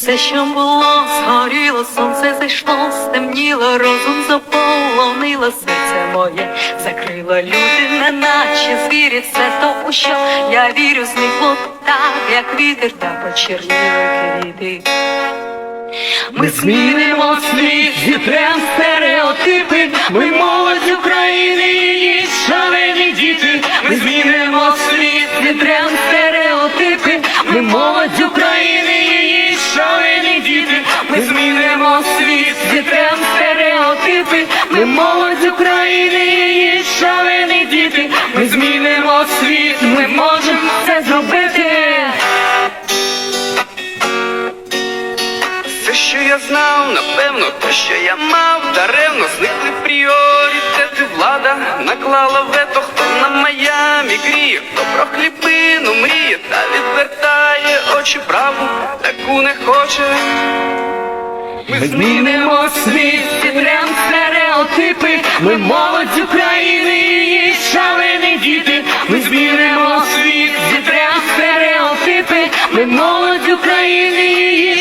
Все, що було, згоріло, сонце зайшло, стемніло, розум заполонило серце моє, закрила люди, неначе звірі, все то, у що я вірю, зникло так, як вітер та почерніли квіти. Ми змінимо світ, зітрем стереотипи, ми молодь України, її шалені діти. Ми змінимо світ, зітрем стереотипи, ми молодь України. Ми змінимо світ, зітрем стереотипи, ми молодь України, її шалені діти. Ми змінимо світ, ми можемо це зробити. Все, що я знав, напевно, те, що я мав, даремно зникли пріоритети. Влада наклала вето, хто на Майамі гріє, хто про хлібину мріє, та відвертає очі правду, таку не хоче. Ми змінимо світ, зітрем стереотипи, ми молодь України, і шалені діти. Ми змінимо світ, зітрем стереотипи, ми молодь України, шалені